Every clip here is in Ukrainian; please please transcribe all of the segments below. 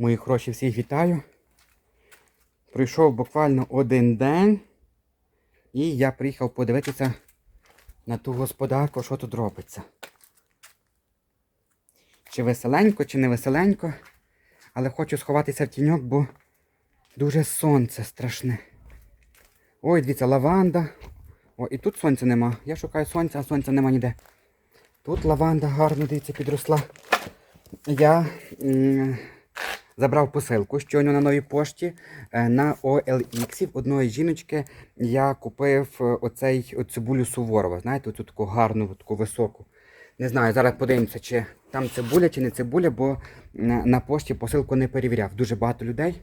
Мої хороші всіх вітаю. Пройшов буквально один день, і я приїхав подивитися на ту господарку, що тут робиться. Чи веселенько, чи не веселенько, але хочу сховатися в тіньок, бо дуже сонце страшне. Ой, дивіться, лаванда. О, і тут сонця нема. Я шукаю сонця, а сонця нема ніде. Тут лаванда гарно, дивіться, підросла. Я забрав посилку щойно на новій пошті е, на OLX. В одної жіночки я купив е, оцей цибулю Суворова. Знаєте, оцю таку гарну, таку високу. Не знаю, зараз подивимося, чи там цибуля, чи не цибуля, бо на, пошті посилку не перевіряв. Дуже багато людей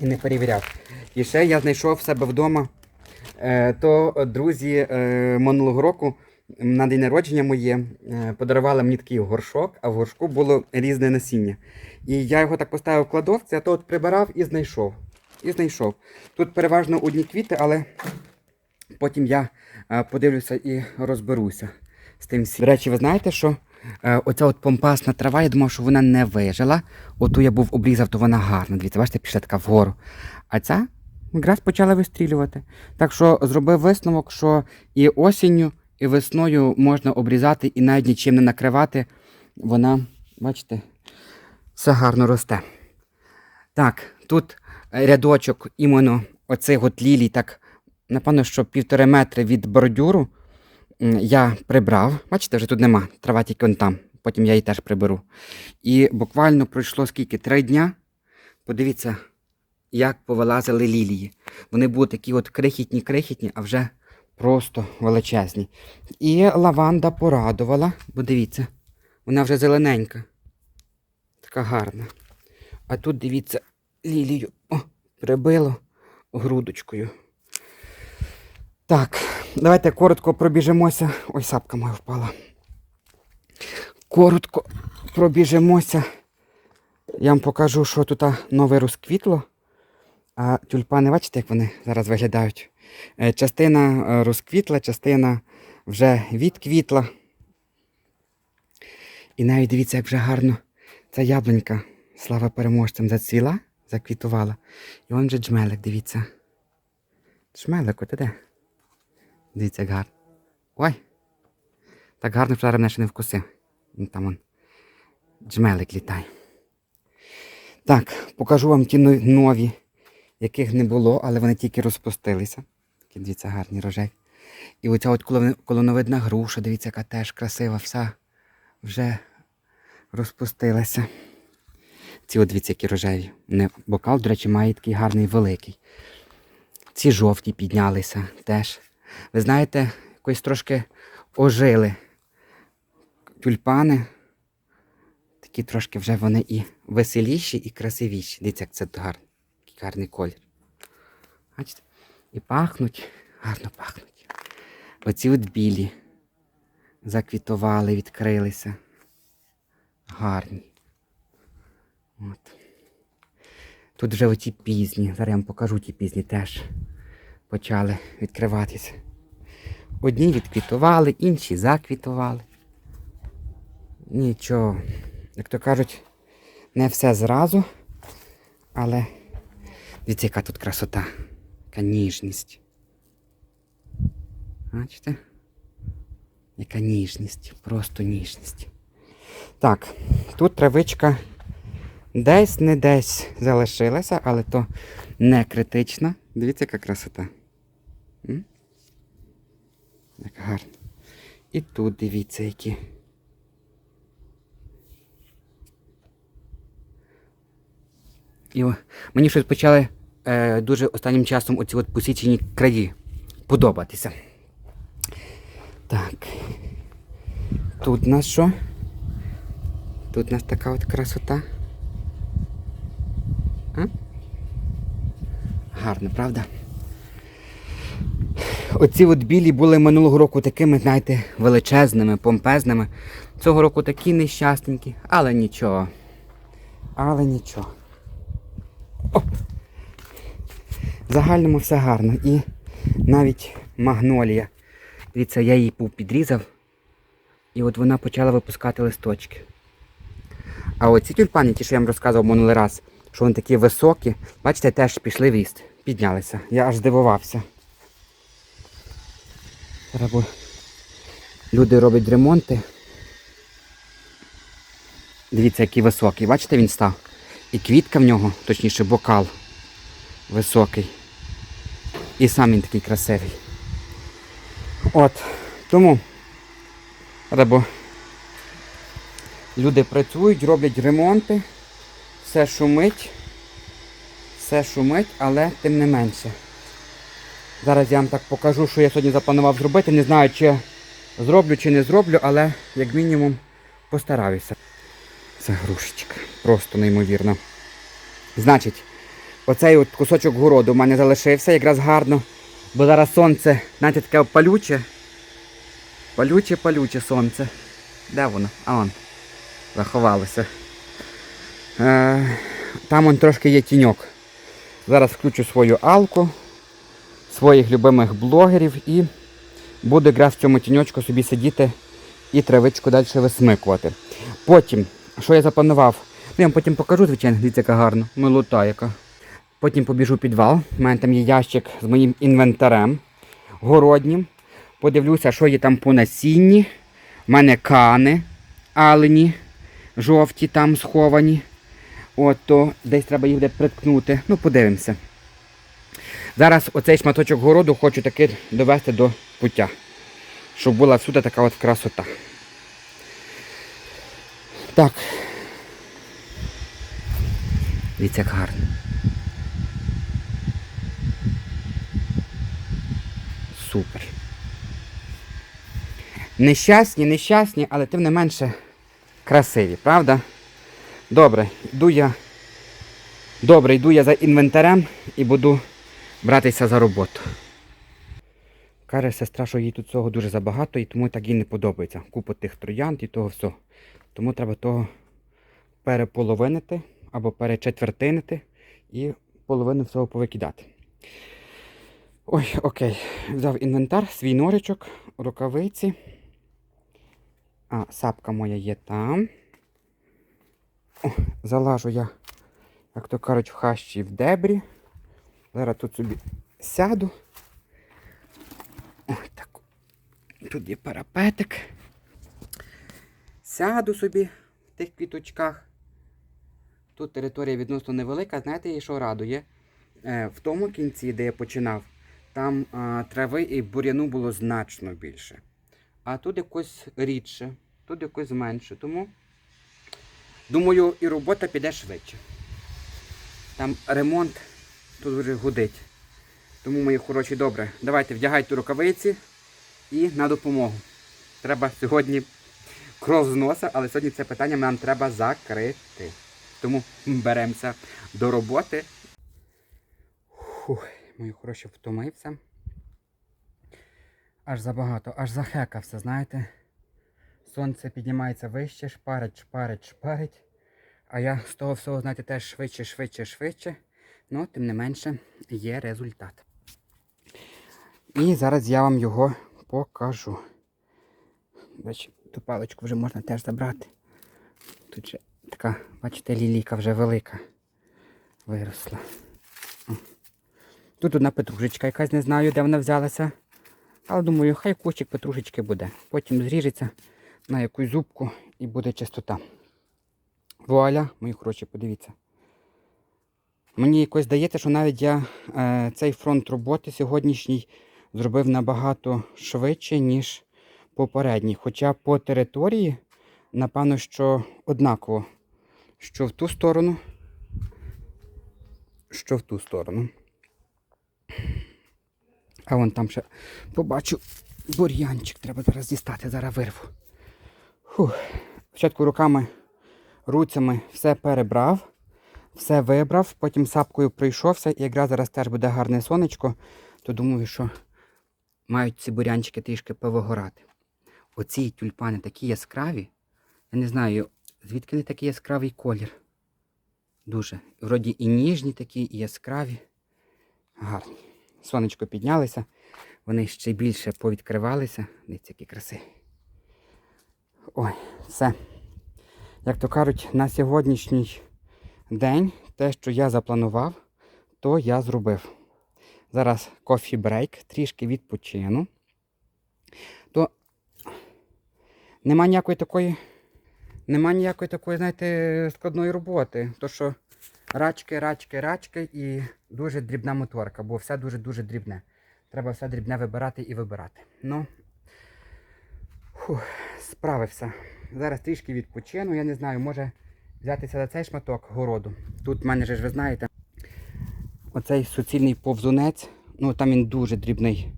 і не перевіряв. І ще я знайшов себе вдома. Е, то друзі минулого року на день народження моє е, подарували мені такий горшок, а в горшку було різне насіння. І я його так поставив в кладовці, а то от прибирав і знайшов. І знайшов. Тут переважно одні квіти, але потім я е, подивлюся і розберуся з тим всім. До речі, ви знаєте, що е, оця от помпасна трава, я думав, що вона не вижила. Оту я був обрізав, то вона гарна. Дивіться, бачите, пішла така вгору. А ця якраз почала вистрілювати. Так що зробив висновок, що і осінню, і весною можна обрізати і навіть нічим не накривати. Вона, бачите, все гарно росте. Так, тут рядочок іменно оцих от лілій, так, напевно, що півтори метри від бордюру я прибрав. Бачите, вже тут нема, трава тільки он там. Потім я її теж приберу. І буквально пройшло скільки? Три дня. Подивіться, як повилазили лілії. Вони були такі от крихітні, крихітні, а вже просто величезні. І лаванда порадувала, бо дивіться, вона вже зелененька. Така гарна. А тут дивіться, лілію о, прибило грудочкою. Так, давайте коротко пробіжимося. Ой, сапка моя впала. Коротко пробіжимося. Я вам покажу, що тут нове розквітло. А тюльпани, бачите, як вони зараз виглядають? Е, Частина е, розквітла, частина вже відквітла. І навіть дивіться, як вже гарно ця яблунька, слава переможцям, зацвіла, заквітувала. І он же джмелик, дивіться. Джмелик, от іде. Дивіться, як гарно. Ой! Так гарно, зараз мене ще не вкусив. Там он джмелик літає. Так, покажу вам ті нові, яких не було, але вони тільки розпустилися. Такі, дивіться, гарні рожеві. І оця от колоновидна груша, дивіться, яка теж красива, вся вже розпустилася. Ці от дивіться, які рожеві. Бокал, до речі, має такий гарний великий. Ці жовті піднялися теж. Ви знаєте, якось трошки ожили тюльпани. Такі трошки вже вони і веселіші, і красивіші. Дивіться, як це гарний, гарний колір. Бачите? І пахнуть, гарно пахнуть. Оці от білі заквітували, відкрилися. Гарні. От. Тут вже оті пізні. Зараз я вам покажу ті пізні теж почали відкриватися. Одні відквітували, інші заквітували. Нічого. Як то кажуть, не все зразу, але дивіться, яка тут красота, яка ніжність. Бачите? Яка ніжність, просто ніжність. Так, тут травичка десь не десь залишилася, але то не критична. Дивіться, яка красота. Як гарно. І тут дивіться, які. І о, мені щось почали е, дуже останнім часом оці от посічені краї подобатися. Так. Тут у нас що? Тут у нас така от красота. А? Гарно, правда? Оці от білі були минулого року такими, знаєте, величезними, помпезними. Цього року такі нещасненькі, але нічого. Але нічого. О! Загальному все гарно. І навіть магнолія. Дивіться, я її був підрізав. І от вона почала випускати листочки. А оці тюльпани, ті, що я вам розказував минулий раз, що вони такі високі, бачите, теж пішли в ріст, піднялися. Я аж здивувався. Треба... Люди роблять ремонти. Дивіться, який високий. Бачите, він став. І квітка в нього, точніше, бокал високий. І сам він такий красивий. От. Тому треба. Люди працюють, роблять ремонти, все шумить, все шумить, але тим не менше. Зараз я вам так покажу, що я сьогодні запланував зробити. Не знаю, чи зроблю, чи не зроблю, але як мінімум постараюся. Це грушечка. Просто неймовірно. Значить, оцей от кусочок городу в мене залишився якраз гарно, бо зараз сонце, знаєте, таке палюче. Палюче, палюче сонце. Де воно? А он. Заховалося. Е, там он трошки є тіньок. Зараз включу свою алку, своїх любимих блогерів і буду якраз в цьому тіньочку собі сидіти і травичку далі висмикувати. Потім, що я запланував, ну я вам потім покажу, звичайно, дивіться, яка гарна, милота яка. Потім побіжу в підвал. У мене там є ящик з моїм інвентарем городнім. Подивлюся, що є там по насінні. У мене кани алені, жовті там сховані. От то десь треба їх буде приткнути. Ну, подивимося. Зараз оцей шматочок городу хочу таки довести до пуття. Щоб була всюди така от красота. Так. Дивіться, як гарно. Супер. Нещасні, нещасні, але тим не менше красиві, правда? Добре, йду я. Добре, йду я за інвентарем і буду братися за роботу. Каже сестра, що їй тут цього дуже забагато і тому так їй не подобається. Купа тих троянд і того всього. Тому треба того переполовинити або перечетвертинити і половину всього повикидати. Ой, окей. Взяв інвентар, свій норичок, рукавиці. А, сапка моя є там. О, залажу я, як то кажуть, в хащі в дебрі. Зараз тут собі сяду. Ой, так. Тут є парапетик. Сяду собі в тих квіточках. Тут територія відносно невелика. Знаєте, і що радує? Е, в тому кінці, де я починав, там а, трави і бур'яну було значно більше. А тут якось рідше, тут якось менше. Тому, думаю, і робота піде швидше. Там ремонт тут вже гудить. Тому, мої хороші, добре. Давайте вдягайте рукавиці і на допомогу. Треба сьогодні кров з носа, але сьогодні це питання нам треба закрити. Тому беремося до роботи. Фух, мої хороші, втомився. Аж забагато, аж захекався, знаєте. Сонце піднімається вище, шпарить, шпарить, шпарить. А я з того всього, знаєте, теж швидше, швидше, швидше. Ну, тим не менше, є результат. І зараз я вам його покажу. Бачите, ту паличку вже можна теж забрати. Тут же така, бачите, лілійка вже велика виросла. Тут одна петрушечка якась, не знаю, де вона взялася. Але думаю, хай кущик петрушечки буде. Потім зріжеться на якусь зубку і буде чистота. Вуаля, мої хороші, подивіться. Мені якось здається, що навіть я е, цей фронт роботи сьогоднішній зробив набагато швидше, ніж попередній. Хоча по території, напевно, що однаково, що в ту сторону, що в ту сторону. А вон там ще побачу бур'янчик, треба зараз дістати, зараз вирву. Спочатку руками, руцями все перебрав, все вибрав, потім сапкою прийшовся, і якраз зараз теж буде гарне сонечко, то думаю, що мають ці бурянчики трішки повигорати. Оці тюльпани такі яскраві. Я не знаю, звідки не такий яскравий колір. Дуже. Вроді і ніжні такі, і яскраві. Гарні. Сонечко піднялося, вони ще більше повідкривалися. Дивіться, які красиві. Ой, все. Як то кажуть, на сьогоднішній день те, що я запланував, то я зробив. Зараз кофі брейк, трішки відпочину. То нема ніякої такої, нема ніякої такої, знаєте, складної роботи. То що рачки, рачки, рачки і дуже дрібна моторка, бо все дуже-дуже дрібне. Треба все дрібне вибирати і вибирати. Ну, фух, справився. Зараз трішки відпочину. Я не знаю, може взятися за цей шматок городу. Тут в мене ж ви знаєте, оцей суцільний повзунець, ну там він дуже дрібний.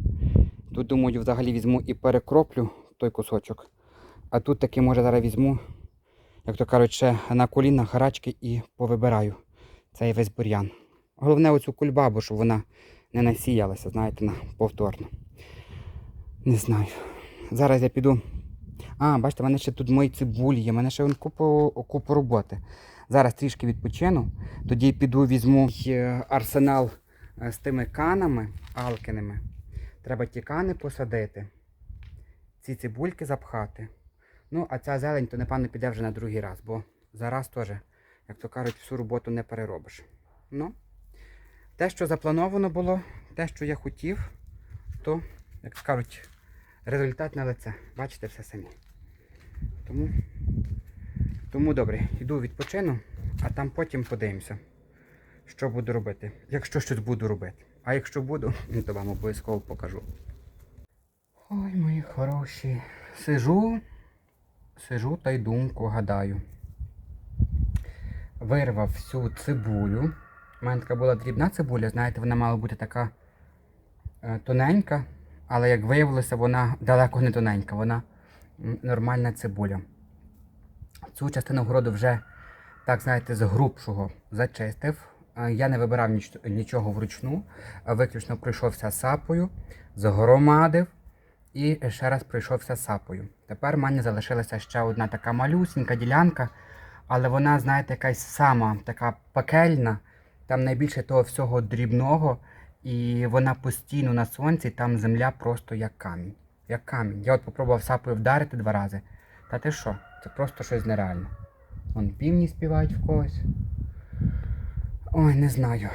Тут, думаю, взагалі візьму і перекроплю той кусочок. А тут таки, може, зараз візьму, як то кажуть, ще на колінах гарачки і повибираю цей весь бур'ян. Головне оцю кульбабу, щоб вона не насіялася, знаєте, на повторно. Не знаю. Зараз я піду. А, бачите, в мене ще тут мої цибулі є, в мене ще купу, купу роботи. Зараз трішки відпочину, тоді піду візьму е, арсенал е, з тими канами алкиними. Треба ті кани посадити, ці цибульки запхати. Ну, а ця зелень, то напевно піде вже на другий раз, бо зараз теж, як то кажуть, всю роботу не переробиш. Ну, те, що заплановано було, те, що я хотів, то, як кажуть, результат на лице. Бачите все самі. Тому, тому добре, йду відпочину, а там потім подивимося, що буду робити. Якщо щось буду робити. А якщо буду, то вам обов'язково покажу. Ой, мої хороші. Сижу, сижу та й думку гадаю. Вирвав всю цибулю. У мене така була дрібна цибуля, знаєте, вона мала бути така е, тоненька, але як виявилося, вона далеко не тоненька, вона нормальна цибуля. Цю частину городу вже, так знаєте, з грубшого зачистив. Е, Я не вибирав ніч- нічого вручну, виключно пройшовся сапою, загромадив і ще раз пройшовся сапою. Тепер в мене залишилася ще одна така малюсінька ділянка, але вона, знаєте, якась сама така пекельна, там найбільше того всього дрібного, і вона постійно на сонці, там земля просто як камінь. Як камінь. Я от попробував сапою вдарити два рази. Та ти що? Це просто щось нереальне. Вон півні співають в когось. Ой, не знаю.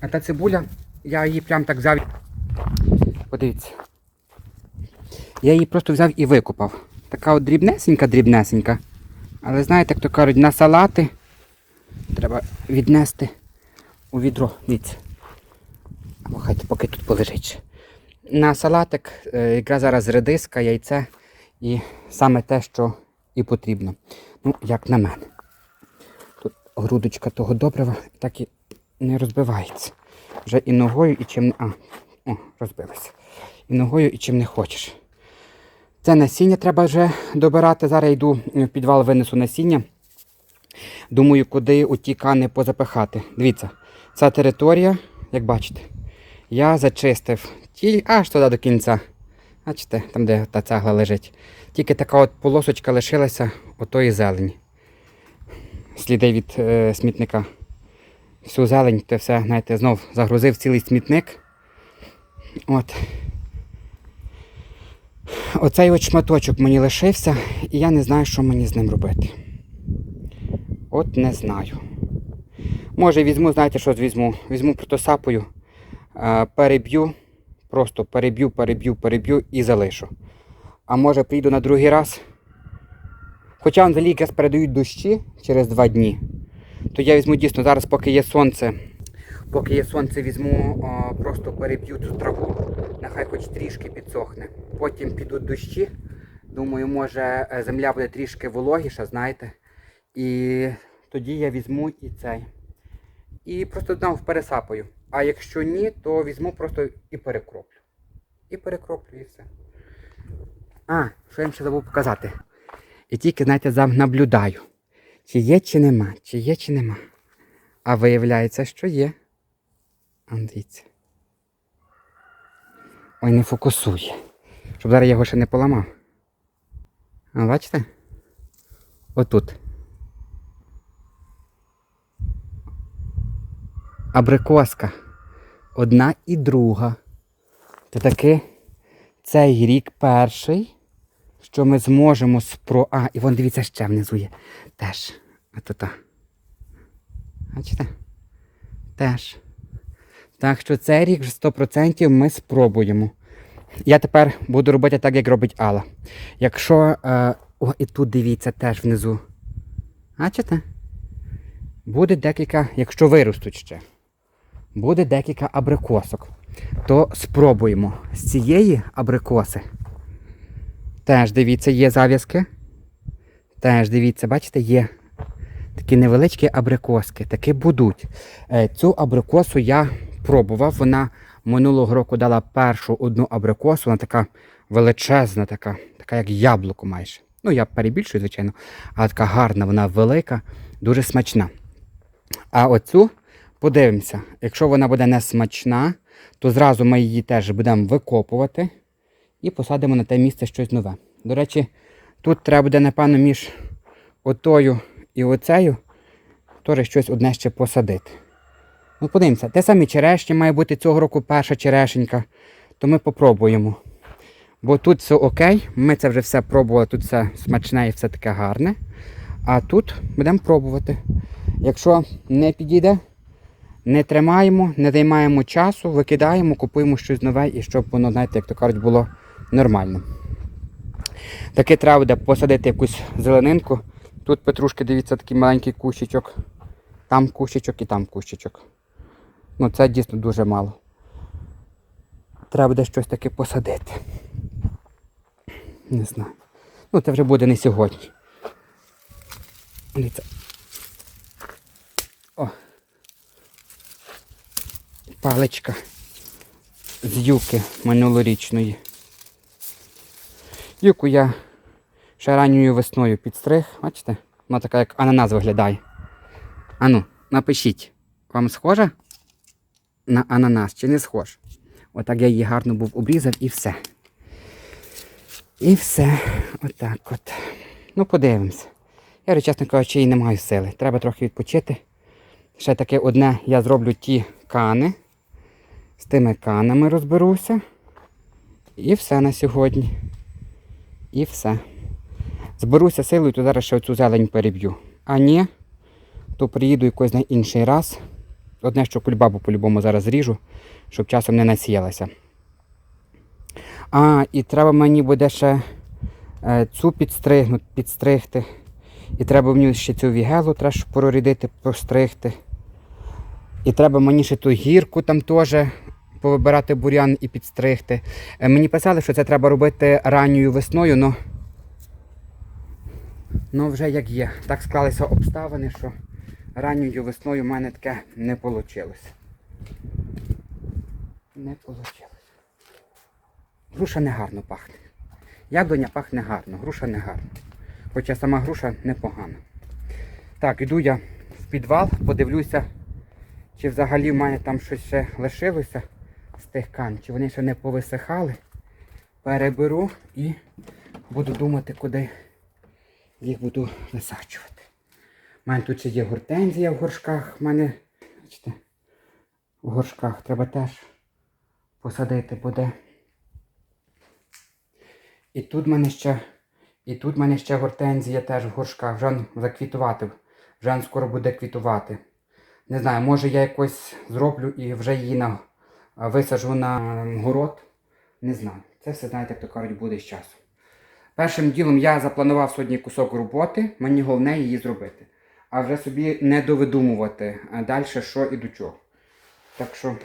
А та цибуля, я її прям так взяв. Подивіться. Я її просто взяв і викопав. Така от дрібнесенька, дрібнесенька. Але знаєте, як то кажуть, на салати треба віднести у відро. Дивіться. Хай поки тут полежить. На салатик е, якраз зараз редиска, яйце і саме те, що і потрібно. Ну, як на мене. Тут грудочка того добрива так і не розбивається. Вже і ногою, і чим не. А, о, розбилася. І ногою, і чим не хочеш. Це насіння треба вже добирати. Зараз йду в підвал, винесу насіння. Думаю, куди оті кани позапихати. Дивіться, ця територія, як бачите, я зачистив ті аж туди до кінця. Бачите, там, де та цегла лежить. Тільки така от полосочка лишилася отої зелені. Сліди від е, смітника. Всю зелень, то все, знаєте, знов загрузив цілий смітник. От. Оцей от шматочок мені лишився, і я не знаю, що мені з ним робити. От не знаю. Може візьму, знаєте, що візьму? Візьму протосапою, е, переб'ю, просто переб'ю, переб'ю, переб'ю і залишу. А може прийду на другий раз. Хоча взагалі якраз передають дощі через два дні, то я візьму дійсно зараз, поки є сонце. Поки є сонце, візьму, о, просто переб'ю цю траву, нехай хоч трішки підсохне. Потім підуть дощі. Думаю, може е, земля буде трішки вологіша, знаєте. І тоді я візьму і цей. І просто знов пересапаю. А якщо ні, то візьму просто і перекроплю. І перекроплю, і все. А, що я вам ще забув показати. І тільки, знаєте, наблюдаю. Чи є, чи нема, чи є, чи нема. А виявляється, що є. Дивіться. Ой, не фокусує. Щоб зараз його ще не поламав. А бачите? Отут. Абрикоска. Одна і друга. Це таки цей рік перший, що ми зможемо спро. А, і вон дивіться, ще внизу є. Теж. Ото та. Бачите? Теж. Так що цей рік вже 100% ми спробуємо. Я тепер буду робити так, як робить Алла. Якщо. Е, о, і тут дивіться теж внизу. Бачите? Буде декілька, якщо виростуть ще, буде декілька абрикосок. То спробуємо з цієї абрикоси. Теж дивіться, є зав'язки. Теж дивіться, бачите, є такі невеличкі абрикоски, такі будуть. Е, Цю абрикосу я пробував. Вона минулого року дала першу одну абрикосу, вона така величезна, така, така як яблуко майже. Ну, я перебільшую, звичайно, але така гарна, вона велика, дуже смачна. А оцю подивимося. Якщо вона буде не смачна, то зразу ми її теж будемо викопувати і посадимо на те місце щось нове. До речі, тут треба буде, напевно, між отою і оцею теж щось одне ще посадити. Ну, подивимося, те саме черешня має бути цього року перша черешенька, то ми попробуємо. Бо тут все окей, ми це вже все пробували, тут все смачне і все таке гарне. А тут будемо пробувати. Якщо не підійде, не тримаємо, не займаємо часу, викидаємо, купуємо щось нове і щоб воно, знаєте, як то кажуть, було нормально. Таке треба буде посадити якусь зеленинку. Тут петрушки, дивіться, такий маленький кущичок. Там кущичок і там кущичок. Ну, це дійсно дуже мало. Треба буде щось таке посадити. Не знаю. Ну, це вже буде не сьогодні. Дивіться. Паличка з юки минулорічної. Юку я ще ранньою весною підстриг, бачите? Вона така, як ананас виглядає. Ану, напишіть, вам схожа на ананас чи не схож? Отак я її гарно був обрізав і все. І все. Отак от. Ну, подивимось. Я, чесно кажучи, і не маю сили. Треба трохи відпочити. Ще таке одне я зроблю ті кани. З тими канами розберуся. І все на сьогодні. І все. Зберуся силою, то зараз ще оцю зелень переб'ю. А ні, то приїду якось на інший раз. Одне, що кульбабу по-любому зараз зріжу, щоб часом не насіялася. А, і треба мені буде ще е, цю підстригнути, підстригти. І треба мені ще цю вігелу треба прорідити, постригти. І треба мені ще ту гірку там теж повибирати бурян і підстригти. Е, Мені писали, що це треба робити ранньою весною, але ну, вже як є. Так склалися обставини, що ранньою весною в мене таке не вийшло. Не вийшло. Груша не гарно пахне. Яблуня пахне гарно, груша не гарно. Хоча сама груша непогана. Так, іду я в підвал, подивлюся, чи взагалі в мене там щось ще лишилося з тих кан, чи вони ще не повисихали. Переберу і буду думати, куди їх буду висаджувати. У мене тут ще є гортензія в горшках. У мене, бачите, в горшках треба теж посадити буде. І тут в мене ще, і тут в мене ще гортензія теж в горшках. Вже заквітувати. Вже скоро буде квітувати. Не знаю, може я якось зроблю і вже її на, висаджу на город. Не знаю. Це все, знаєте, як то кажуть, буде з часом. Першим ділом я запланував сьогодні кусок роботи, мені головне її зробити. А вже собі не довидумувати далі що і до чого. Так що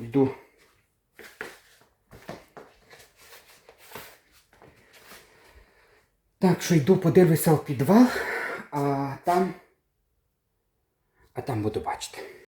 йду. Так що йду подивлюся в підвал, а там. А там буду бачити.